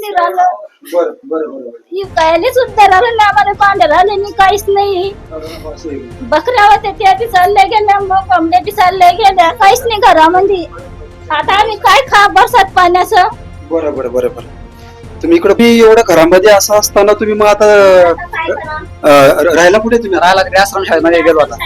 नाही राहिलं बरं बरं बरं. कायलेच उद्धार आलं नाही आम्हाला पांढर आले नाही काहीच नाही. बकऱ्या होत्या त्या बी चालल्या गेल्या मग कोंबड्या बी चालल्या गेल्या काहीच नाही घरामध्ये. आता आम्ही काय खा बरसात पाण्याचं? बरं बरं बरं बरं. तुम्ही इकडं मी एवढं घरामध्ये असं असताना तुम्ही मग आता काय? अं, राहायला कुठे तुम्ही? राहायला आश्रम शाळेमध्ये गेलो आता.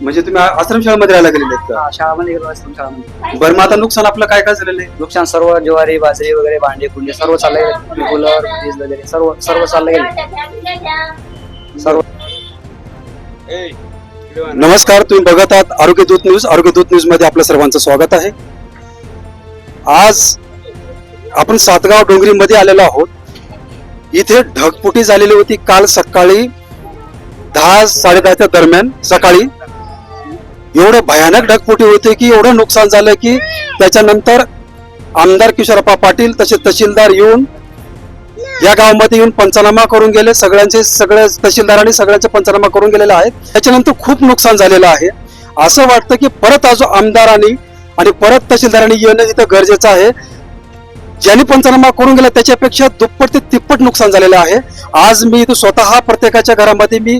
म्हणजे तुम्ही आश्रमशाळेमध्ये राहायला गेलेले आहेत का? हा, शाळामध्ये गेलो आश्रम शाळामध्ये. बरं मग आता नुकसान आपलं काय काय झालेलं आहे? नुकसान सर्व ज्वारी बाजरी वगैरे भांडे कुंडे सर्व चालले गेले. कूलर फ्रीज वगैरे सर्व सर्व चालले गेले. सर्व. नमस्कार तुम्ही बघत आहात आरोग्य दूत न्यूज. आरोग्य दूत न्यूजमध्ये आपलं सर्वांचं स्वागत आहे. आज आपण सातगाव डोंगरी मध्ये आलेलो आहोत. इथे ढगफुटी झालेली होती काल सकाळी दहा साडेदहाच्या दरम्यान सकाळी. एवढं भयानक ढगफुटी होते की एवढं नुकसान झालं की त्याच्यानंतर आमदार किशोरप्पा पाटील तसे तहसीलदार येऊन या गावामध्ये येऊन पंचनामा करून गेले. सगळ्यांचे सगळ्या तहसीलदारांनी सगळ्यांचे पंचनामा करून गेलेले आहेत. त्याच्यानंतर खूप नुकसान झालेलं आहे. असं वाटतं की परत अजून आमदारांनी आणि परत तहसीलदारांनी येणं इथं गरजेचं आहे. ज्यांनी पंचनामा करून गेला त्याच्यापेक्षा दुप्पट ते तिप्पट नुकसान झालेलं आहे. आज मी इथं स्वतः प्रत्येकाच्या घरामध्ये मी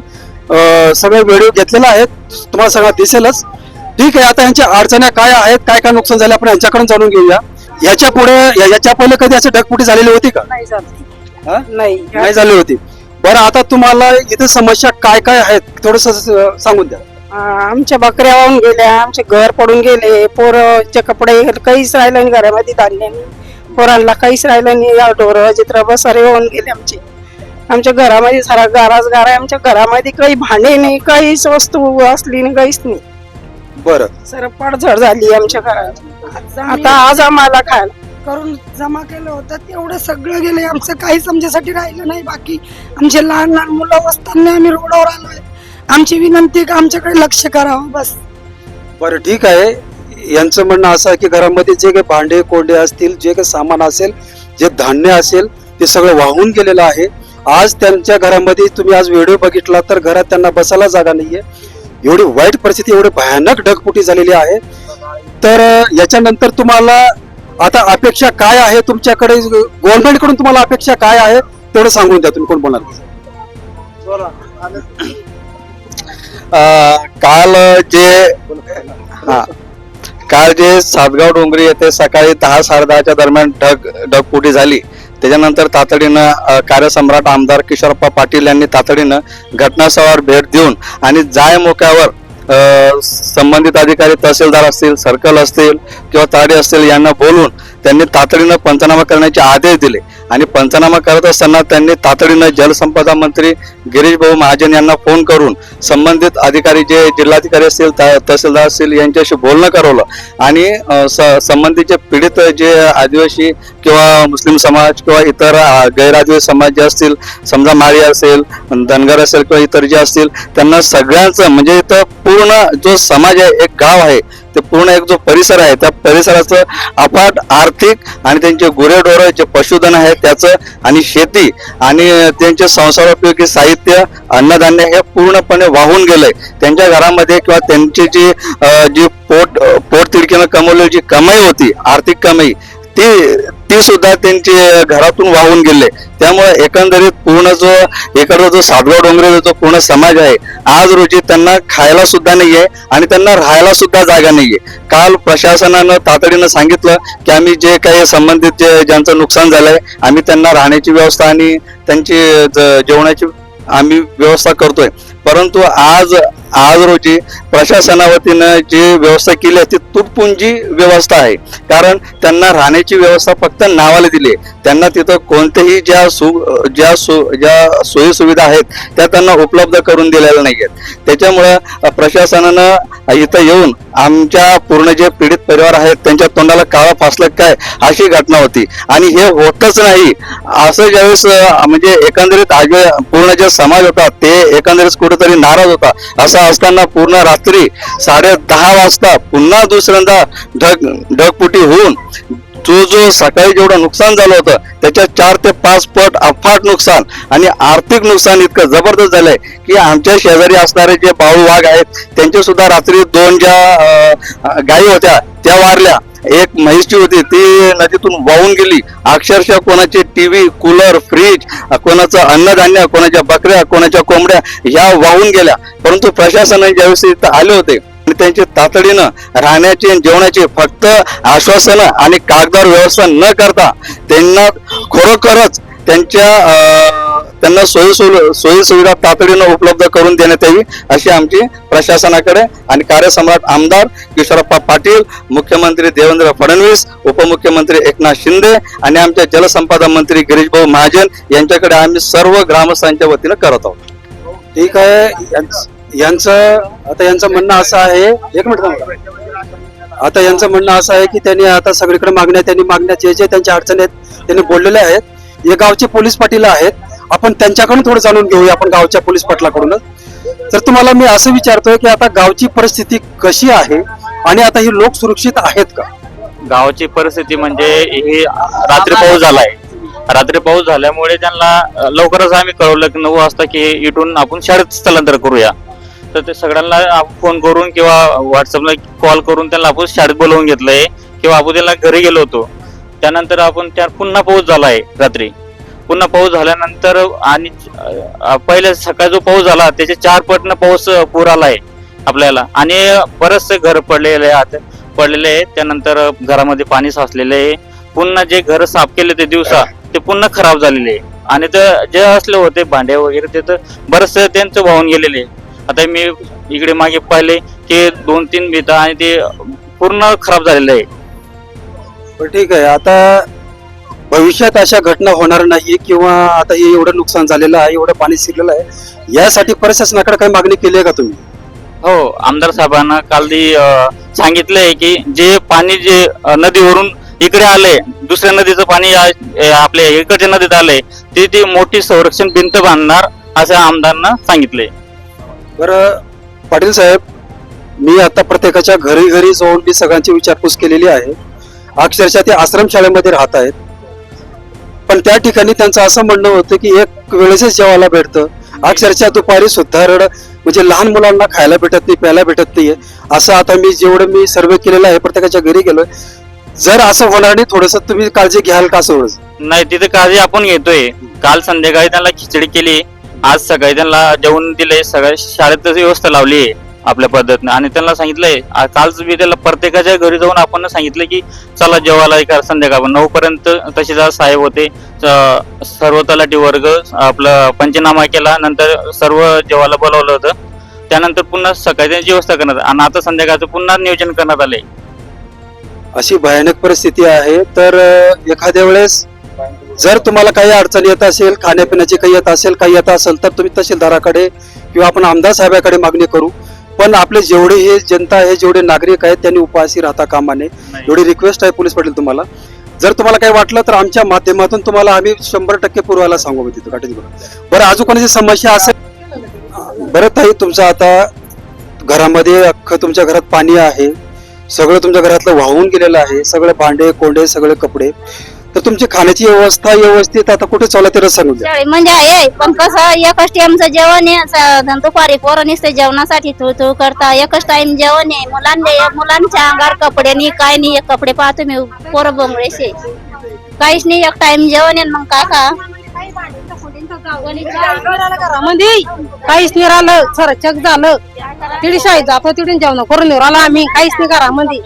सगळे व्हिडिओ घेतलेला आहे तुम्हाला सगळं दिसेलच. ठीक आहे आता यांच्या अडचण्या काय आहेत काय काय नुकसान झाले आपण यांच्याकडून जाणून घेऊया. याच्यापुढे याच्या पहिले कधी अशी ढगफुटी झालेली होती का? नाही झाली. हा? नाही. नाही झाली होती. बरं आता तुम्हाला इथे समस्या काय काय आहेत थोडस सांगून द्या. आ, आमच्या बकऱ्या वाहून गेल्या आमचे घर पडून गेले पोरचे कपडे काहीच राहिलं नाही घरामध्ये धान्य नाही. पोरांना काहीच राहिलं नाही या ढोरं चित्र बसारे वाहून गेले आमचे. आमच्या घरामध्ये सारा गाराच गारा आहे. आमच्या घरामध्ये काही भांडे नाही काहीच वस्तू असली नाही काहीच नाही. बरं. सर पडझड झाली आमच्या घराची आता आज आम्हाला खायला. करून जमा केलं होतं तेवढं सगळं गेलं आमचं काहीच आमच्यासाठी राहिलं नाही. बाकी आमचे लहान लहान मुलं असताना आम्ही रोडावर आलोय. आमची विनंती का आमच्याकडे लक्ष करावं बस. बरं ठीक आहे. यांचं म्हणणं असं आहे की घरामध्ये जे काही भांडे कोंडे असतील जे काही सामान असेल जे धान्य असेल ते सगळं वाहून गेलेलं आहे. आज त्यांच्या घरामध्ये तुम्ही आज व्हिडिओ बघितला तर घरात त्यांना बसायला जागा नाहीये. एवढी वाईट परिस्थिती एवढी भयानक ढगफुटी झालेली आहे. तर याच्यानंतर तुम्हाला आता अपेक्षा काय आहे तुमच्याकडे? गव्हर्नमेंटकडून तुम्हाला अपेक्षा काय आहे? तेवढं सांगून द्या तुम्ही. कोण बोलणार? काल जे हा काल जे सातगाव डोंगरी येथे सकाळी दहा साडे दहाच्या दरम्यान ढग ढगफुटी झाली. त्याच्यानंतर तातडीनं कार्यसम्राट आमदार किशोरप्पा पाटील यांनी तातडीनं घटनास्थळावर भेट देऊन आणि जाय मोक्यावर संबंधित अधिकारी तहसीलदार असतील सर्कल असतील किंवा ताडे असतील यांना बोलून त्यांनी तातडीनं पंचनामा करण्याचे आदेश दिले. आणि पंचनामा करत असताना त्यांनी तातडीनं जलसंपदा मंत्री गिरीश भाऊ महाजन यांना फोन करून संबंधित अधिकारी जे जिल्हाधिकारी असतील तहसीलदार असतील यांच्याशी बोलणं करवलं. आणि स- संबंधित जे पीडित जे आदिवासी किंवा मुस्लिम समाज किंवा इतर गैरआदिवासी समाज जे असतील समजा माळी असेल धनगर असेल किंवा इतर जे असतील त्यांना सगळ्यांचं म्हणजे इथं पूर्ण जो समाज आहे एक गाव आहे ते पूर्ण एक जो परिसर आहे त्या परिसराचं अफाट आर्थिक आणि त्यांचे गुरेढोरं जे पशुधन आहे त्याचं आणि शेती आणि त्यांचे संसारोपयोगी साहित्य अन्नधान्य हे पूर्णपणे वाहून गेलंय. त्यांच्या घरामध्ये किंवा त्यांची जी जी पोट पोटतिडकीनं कमवलेली जी कमाई होती आर्थिक कमाई ती ती सुद्धा त्यांचे घरातून वाहून गेले. त्यामुळे एकंदरीत पूर्ण जो इकडचा जो सातगाव डोंगरे जो पूर्ण समाज आहे. आज रोजी त्यांना खायला सुद्धा आहे आणि त्यांना राहायला सुद्धा जागा आहे काल प्रशासनानं तातडीनं सांगितलं की आम्ही जे काही संबंधित जे ज्यांचं नुकसान झालंय आम्ही त्यांना राहण्याची व्यवस्था आणि त्यांची ज- जेवणाची आम्ही व्यवस्था करतोय. परंतु आज आज रोजी प्रशासनावतीनं जी व्यवस्था केली आहे ती तुटपुंजी व्यवस्था आहे. कारण त्यांना राहण्याची व्यवस्था फक्त नावाला दिली आहे. त्यांना तिथं कोणत्याही ज्या सु ज्या सु ज्या सोयीसुविधा आहेत त्या त्यांना उपलब्ध करून दिलेल्या नाही आहेत त्याच्यामुळं प्रशासनानं इथं येऊन आमच्या पूर्ण जे पीडित परिवार आहेत त्यांच्या तोंडाला काळा फासलं काय अशी घटना होती. आणि हे होतच नाही. असं ज्यावेळेस म्हणजे एकंदरीत आज पूर्ण जे समाज होता ते एकंदरीत कुठेतरी नाराज होता असं असताना पूर्ण रात्री साडे दहा वाजता पुन्हा दुसऱ्यांदा ढग ढगपुटी होऊन जो जो सकाळी जेवढं नुकसान झालं होतं त्याच्या चार ते पाच पट अफाट नुकसान आणि आर्थिक नुकसान इतकं जबरदस्त झालंय की आमच्या शेजारी असणारे जे बाळू वाघ आहेत त्यांचे सुद्धा रात्री दोन ज्या गायी होत्या त्या वारल्या. एक म्हैशी होती ती नदीतून वाहून गेली. अक्षरशः कोणाचे टीव्ही कूलर फ्रीज कोणाचं अन्नधान्य कोणाच्या बकऱ्या कोणाच्या कोंबड्या ह्या वाहून गेल्या. परंतु प्रशासनाने ज्यावेळेस इथं आले होते आणि त्यांचे तातडीनं राहण्याचे जेवणाचे फक्त आश्वासनं आणि कागदावर व्यवस्था न करता त्यांना खरोखरच त्यांच्या अं, त्यांना सोयी सोयी सुविधा तातडीनं उपलब्ध करून देण्यात यावी अशी आमची प्रशासनाकडे आणि कार्यसम्राट आमदार किशोरप्पा पाटील मुख्यमंत्री देवेंद्र फडणवीस उपमुख्यमंत्री एकनाथ शिंदे आणि आमचे जलसंपदा मंत्री गिरीशभाऊ महाजन यांच्याकडे आम्ही सर्व ग्रामस्थांच्या वतीनं करत आहोत. ठीक आहे. यांचं आता यांचं म्हणणं असं आहे एक मिनिट आता यांचं म्हणणं असं आहे की त्यांनी आता सगळीकडे मागण्या त्यांनी मागण्या जे जे त्यांच्या अडचणी आहेत त्यांनी बोललेल्या आहेत. हे गावचे पोलीस पाटील आहेत. आपण त्यांच्याकडून थोडं जाणून घेऊया आपण गावच्या पोलीस पटलाकडूनच. तर तुम्हाला मी असं विचारतोय की आता गावची परिस्थिती कशी आहे आणि आता ही लोक सुरक्षित आहेत का? गावाची परिस्थिती म्हणजे ही रात्री पाऊस झालाय. रात्री पाऊस झाल्यामुळे त्यांना लवकरच आम्ही कळवलं की नऊ वाजता की इथून आपण शाळेत स्थलांतर करूया. तर ते सगळ्यांना फोन करून किंवा व्हॉट्सअपला कॉल करून त्यांना आपण शाळेत बोलवून घेतलंय किंवा आपण त्यांना घरी गेलो होतो. त्यानंतर आपण त्या पुन्हा पाऊस झालाय रात्री. पुन्हा पाऊस झाल्यानंतर आणि पहिले सकाळी जो पाऊस झाला त्याचे चार पटनं पाऊस पूर पूर आलाय आपल्याला. आणि बरेचसे घर पडलेले आहेत पडलेले आहे त्यानंतर घरामध्ये पाणी साचलेले आहे. पुन्हा जे घर साफ केले ते दिवसा ते पुन्हा खराब झालेले आहे. आणि ते जे असले होते भांडे वगैरे ते तर बरेचसे त्यांचं वाहून गेलेले आहे. आता मी इकडे मागे पाहिले की दोन तीन भिता आणि ते पूर्ण खराब झालेलं आहे. पण ठीक आहे. आता भविष्यात अशा घटना होणार नाही किंवा आता हे एवढं नुकसान झालेलं आहे एवढं पाणी शिरलेलं आहे यासाठी प्रशासनाकडे काही मागणी केली आहे का तुम्ही? हो आमदार साहेबांना काल ती सांगितलंय की जे पाणी जे नदीवरून इकडे आले दुसऱ्या नदीचं पाणी आपल्या इकडच्या नदीत आलंय ते ती मोठी संरक्षण भिंत बांधणार असं आमदारांना सांगितलंय. बरं पाटील साहेब मी आता प्रत्येकाच्या घरी घरी जाऊन मी सगळ्यांची विचारपूस केलेली आहे. अक्षरशः ते आश्रमशाळेमध्ये राहत आहेत. पण त्या ठिकाणी त्यांचं असं म्हणणं होतं की एक वेळेसच जेवायला भेटतं. अक्षरशः दुपारी सुद्धा रड म्हणजे लहान मुलांना खायला भेटत नाही प्यायला भेटत नाहीये. असं आता मी जेवढं मी सर्वे केलेलं आहे प्रत्येकाच्या घरी गेलोय. जर असं होणार नाही थोडस तुम्ही काळजी घ्याल का असं? नाही तिथे काळजी आपण घेतोय. काल संध्याकाळी त्यांना खिचडी केली. आज सकाळी त्यांना जेवण दिले सगळ्या शाळेत व्यवस्था लावली आहे आपल्या पद्धतीने. आणि त्यांना सांगितलंय कालच मी त्याला प्रत्येकाच्या घरी जाऊन आपण सांगितलं की चला जेवायला एका संध्याकाळ. नऊ पर्यंत तहसीलदार साहेब होते. सर्व तलाठी वर्ग आपलं पंचनामा केला. नंतर सर्व जेवायला बोलावलं होतं. त्यानंतर पुन्हा सकाळच्या व्यवस्था करण्यात आणि आता संध्याकाळचं पुन्हा नियोजन करण्यात आले अशी भयानक परिस्थिती आहे. तर एखाद्या वेळेस जर तुम्हाला काही अडचण येत असेल खाण्यापिण्याची काही येत असेल काही येत असेल तर तुम्ही तहसीलदाराकडे किंवा आपण आमदार साहेबाकडे मागणी करू. पण आपले जेवढे हे जनता आहे जेवढे नागरिक आहेत त्यांनी उपाशी राहता कामा नये. एवढी रिक्वेस्ट आहे पोलीस पाटील तुम्हाला. जर तुम्हाला काही वाटलं तर आमच्या माध्यमातून तुम्हाला आम्ही शंभर टक्के पुरवायला सांगू मी तिथं काटेज बरं अजून कोणाची समस्या असेल? बरं ताई तुमचं आता घरामध्ये अख्खं तुमच्या घरात पाणी आहे. सगळं तुमच्या घरातलं वाहून गेलेलं आहे. सगळे भांडे कोंडे सगळे कपडे. तर तुमची खाण्याची व्यवस्था व्यवस्थित आता कुठे चालू ते सांगून द्या. शाळे म्हणजे आहे पण कसं एकच टाइमचं जेवण आहे असं दुपारी पोरं नुसते जेवणासाठी तू करता एकच टाइम जेवण आहे मुलांना मुलांच्या अंगार कपडे नाही काय नाही कपडे पाहतो मी पोरं बोंगळेचे काहीच नाही एक टाइम जेवण आहे मग काका. घरामध्ये काहीच नाही राहिलं. सर चक झालं. तिथे शाळेत जातो तिथून जेवण करून राहिलो आम्ही. काहीच नाही घरामध्ये.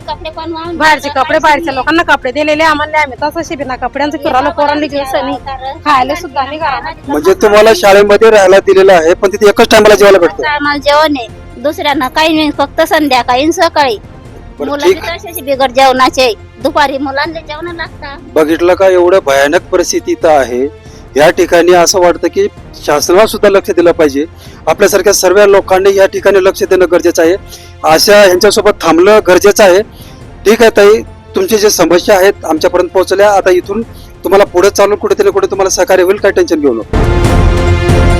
कपडे पण वाहून बाहेरचे कपडे बाहेरच्या लोकांना कपडे दिलेले आम्हाला आम्ही. तसं शिबिना कपड्यांचं फिरायला पोरांना घ्यायचं नाही खायला सुद्धा नाही घरामध्ये. म्हणजे तुम्हाला शाळेमध्ये राहायला दिलेलं आहे पण तिथे एकच टायमाला जेवायला भेटतं. टायमाला जेवण आहे दुसऱ्यांना काही नाही फक्त संध्याकाळी सकाळी. मुलांचे जेवणाचे. दुपारी मुलांना जेवण लागतात. बघितलं का एवढं भयानक परिस्थिती इथं आहे. या ठिकाणी असं वाटतं की शासनाला सुद्धा लक्ष दिलं पाहिजे. आपल्यासारख्या सर्व लोकांनी या ठिकाणी लक्ष देणं गरजेचं आहे. अशा ह्यांच्यासोबत थांबलं गरजेचं आहे. ठीक आहे ताई तुमची जे समस्या आहेत आमच्यापर्यंत पोहोचल्या. आता इथून तुम्हाला पुढे चालून कुठेतरी कुठे तुम्हाला सहकार्य होईल. काय टेन्शन घेऊ नका.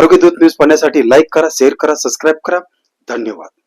आरोग्य दूत न्यूज पाहण्यासाठी लाईक करा शेअर करा सबस्क्राईब करा. धन्यवाद.